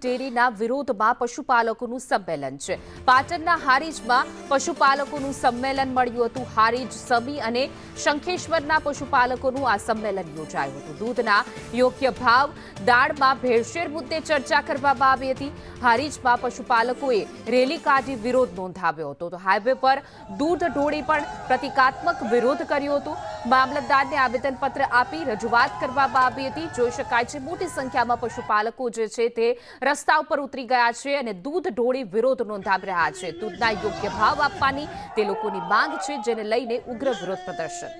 ડેરીના વિરોધમાં પશુપાલકોનું સંમેલન છે. પાટણના હારીજમાં પશુપાલકોનું સંમેલન મળ્યું હતું. હારીજ, સમી અને શંખેશ્વરના પશુપાલકોનું આ સંમેલન યોજાયું હતું. દૂધના યોગ્ય ભાવ, દાળમાં ભેળસેળ મુદ્દે ચર્ચા કરવામાં આવી હતી. હારીજમાં પશુપાલકોએ રેલી કાઢી વિરોધ નોંધાવ્યો હતો. તો હાઈવે પર દૂધ ઢોળી પણ પ્રતિકાત્મક વિરોધ કર્યો હતો. મામલતદારને આવેદનપત્ર આપી રજૂઆત કરવામાં આવી હતી. જોઈ શકાય છે, મોટી સંખ્યામાં પશુપાલકો જે છે તે રસ્તા ઉપર ઉતરી ગયા છે અને દૂધ ઢોળી વિરોધ નોંધાવી રહ્યા છે. દૂધના યોગ્ય ભાવ આપવાની તે લોકોની માંગ છે જેને લઈને ઉગ્ર વિરોધ પ્રદર્શન.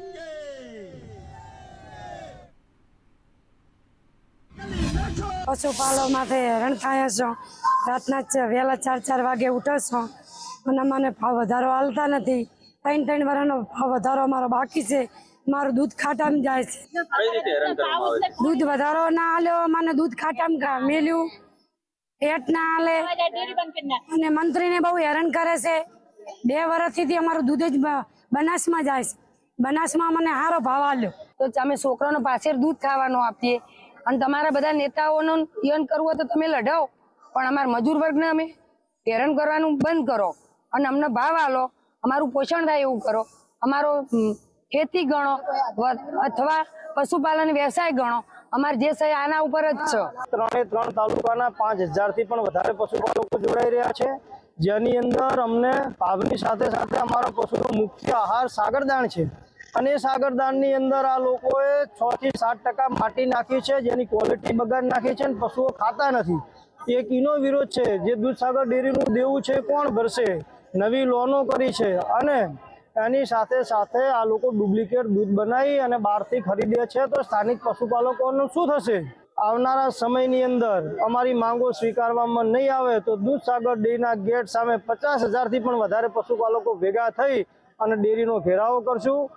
પશુપાલો માટે હેરાન થાય છો. રાતના વહેલા ચાર ચાર વાગે ઉઠો છો. અને મને ભાવ વધારો હાલતા નથી. ત્રણ ત્રણ વર્ષનો ભાવ વધારો અમારો બાકી છે. મારું દૂધ ખાટામાં જાય છે. દૂધ વધારો ના હાલ્યો મને દૂધ ખાટામાં મેલ્યું? પેટ ના હાલે અને મંત્રીને બહુ હેરાન કરે છે. બે વર્ષથી અમારું દૂધ જ બનાસમાં જાય છે. બનાસમાં મને સારો ભાવ આલ્યો. તો અમે છોકરાનો પાછળ દૂધ ખાવાનું આપીએ. અને તમારા બધા નેતાઓનું યન કરવું હોય તો તમે લડાવો પણ અમારા મજૂર વર્ગને અમે હેરાન કરવાનું બંધ કરો. અને અમને ભાવ આલો. અમારું પોષણ થાય એવું કરો. અમારો ખેતી ગણો. અથવા પશુપાલન વ્યવસાય ગણો. અમારે જે છે આના ઉપર જ છે. ત્રણે ત્રણ તાલુકાના પાંચ હજારથી પણ વધારે પશુપાલકો જોડાઈ રહ્યા છે. જેની અંદર અમને ભાવની સાથે સાથે અમારો પશુનો મુખ્ય આહાર સાગરદાણ છે. અને સાગરદાનની અંદર આ લોકોએ છ થી સાત ટકા માટી નાખી છે, જેની ક્વોલિટી બગાડ નાખી છે અને પશુઓ ખાતા નથી. એક ઈનો વિરોધ છે, જે દૂધસાગર ડેરીનું દેવું છે કોણ ભરશે? નવી લોનો કરી છે અને એની સાથે સાથે આ લોકો ડુપ્લિકેટ દૂધ બનાવી અને બહારથી ખરીદે છે. તો સ્થાનિક પશુપાલકોનું શું થશે? આવનારા સમયની અંદર અમારી માંગો સ્વીકારવામાં નહીં આવે તો દૂધસાગર ડેરીના ગેટ સામે પચાસ હજારથી પણ વધારે પશુપાલકો ભેગા થઈ અને ડેરીનો ઘેરાવો કરશું.